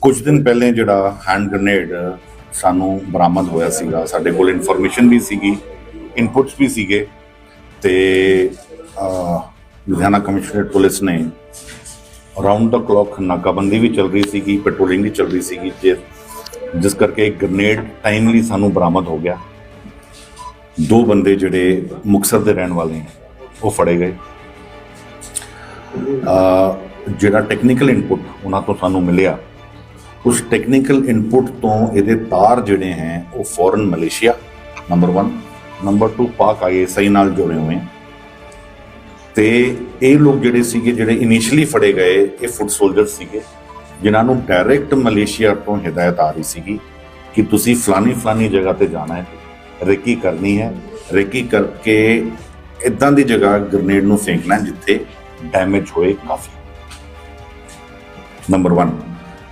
ਕੁਝ ਦਿਨ ਪਹਿਲੇ ਜਿਹੜਾ ਹੈਂਡ ਗ੍ਰੇਨੇਡ ਸਾਨੂੰ ਬਰਾਮਦ ਹੋਇਆ ਸੀਗਾ, ਸਾਡੇ ਕੋਲ ਇਨਫੋਰਮੇਸ਼ਨ ਵੀ ਸੀਗੀ ਇਨਪੁਟਸ ਵੀ ਸੀਗੇ ਤੇ ਲੁਧਿਆਣਾ ਕਮਿਸ਼ਨਰੇਟ ਪੁਲਿਸ ਨੇ ਰਾਉਂਡ ਦਾ ਕਲੌਕ ਨਾਕਾਬੰਦੀ ਵੀ ਚੱਲ ਰਹੀ ਸੀਗੀ ਪੈਟਰੋਲਿੰਗ ਵੀ ਚੱਲ ਰਹੀ ਸੀਗੀ, ਜਿਸ- ਜਿਸ ਕਰਕੇ ਇੱਕ ਗ੍ਰੇਨੇਡ ਟਾਈਮਲੀ ਸਾਨੂੰ ਬਰਾਮਦ ਹੋ ਗਿਆ। ਦੋ ਬੰਦੇ ਜਿਹੜੇ ਮੁਕਤਸਰ ਦੇ ਰਹਿਣ ਵਾਲੇ ਉਹ ਫੜੇ ਗਏ। ਜਿਹੜਾ ਟੈਕਨੀਕਲ ਇਨਪੁਟ ਉਹਨਾਂ ਤੋਂ ਸਾਨੂੰ ਮਿਲਿਆ ਉਸ ਟੈਕਨੀਕਲ ਇਨਪੁਟ ਤੋਂ ਇਹਦੇ ਤਾਰ ਜਿਹੜੇ ਹੈ, ਉਹ ਫੋਰਨ ਮਲੇਸ਼ੀਆ ਨੰਬਰ 1 ਨੰਬਰ 2 ਪਾਕ ਆਈਐਸਆਈ ਨਾਲ ਜੁੜੇ ਹੋਏ ਹੈ। ਤੇ ਇਹ ਲੋਕ ਜਿਹੜੇ ਸੀਗੇ, ਜਿਹੜੇ ਇਨੀਸ਼ੀਅਲੀ ਫੜੇ ਗਏ, ਇਹ ਫੁੱਟ ਸੋਲਜਰ ਸੀਗੇ, ਜਿਨ੍ਹਾਂ ਨੂੰ ਡਾਇਰੈਕਟ ਮਲੇਸ਼ੀਆ ਤੋਂ ਹਦਾਇਤ ਆ ਰਹੀ ਸੀਗੀ ਕਿ ਤੁਸੀਂ ਫਲਾਨੀ ਫਲਾਨੀ ਜਗ੍ਹਾ ਤੇ ਜਾਣਾ ਹੈ, ਰੇਕੀ ਕਰਨੀ ਹੈ। ਰੇਕੀ ਕਰਕੇ ਇਦਾਂ ਦੀ ਜਗ੍ਹਾ ਗ੍ਰਨੇਡ ਨੂੰ ਫੇਂਕਣਾ ਜਿੱਥੇ ਡੈਮੇਜ ਹੋਏ ਕਾਫੀ। ਨੰਬਰ 1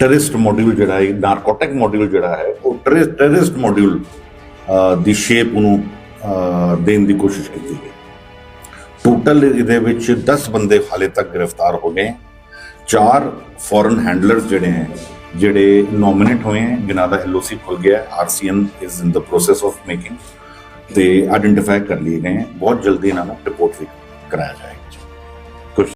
ਟੈਰਰਿਸਟ ਮੋਡਿਊਲ ਜਿਹੜਾ ਹੈ ਨਾਰਕੋਟਿਕ ਮੋਡਿਊਲ ਜਿਹੜਾ ਹੈ, ਉਹ ਟੈਰਰਿਸਟ ਮੋਡਿਊਲ ਦੀ ਸ਼ੇਪ ਨੂੰ ਦੇਣ ਦੀ ਕੋਸ਼ਿਸ਼ ਕੀਤੀ ਗਈ। ਟੋਟਲ ਇਹਦੇ ਵਿੱਚ 10 ਬੰਦੇ ਹਾਲੇ ਤੱਕ ਗ੍ਰਿਫਤਾਰ ਹੋ ਗਏ। ਚਾਰ ਫੋਰਨ ਹੈਂਡਲਰਸ ਜਿਹੜੇ ਹੈ, ਜਿਹੜੇ ਨੋਮੀਨੇਟ ਹੋਏ ਹੈ, ਜਿਨ੍ਹਾਂ ਦਾ ਐਲਓਸੀ ਖੁੱਲ ਗਿਆ RCN is in the process of making ਤੇ ਆਇਡੈਂਟੀਫਾਈ ਕਰ ਲਏ ਗਏ ਬਹੁਤ ਜਲਦੀ ਇਹਨਾਂ ਨੂੰ ਰਿਪੋਰਟ ਵੀ ਕਰਾਇਆ ਜਾਏਗਾ।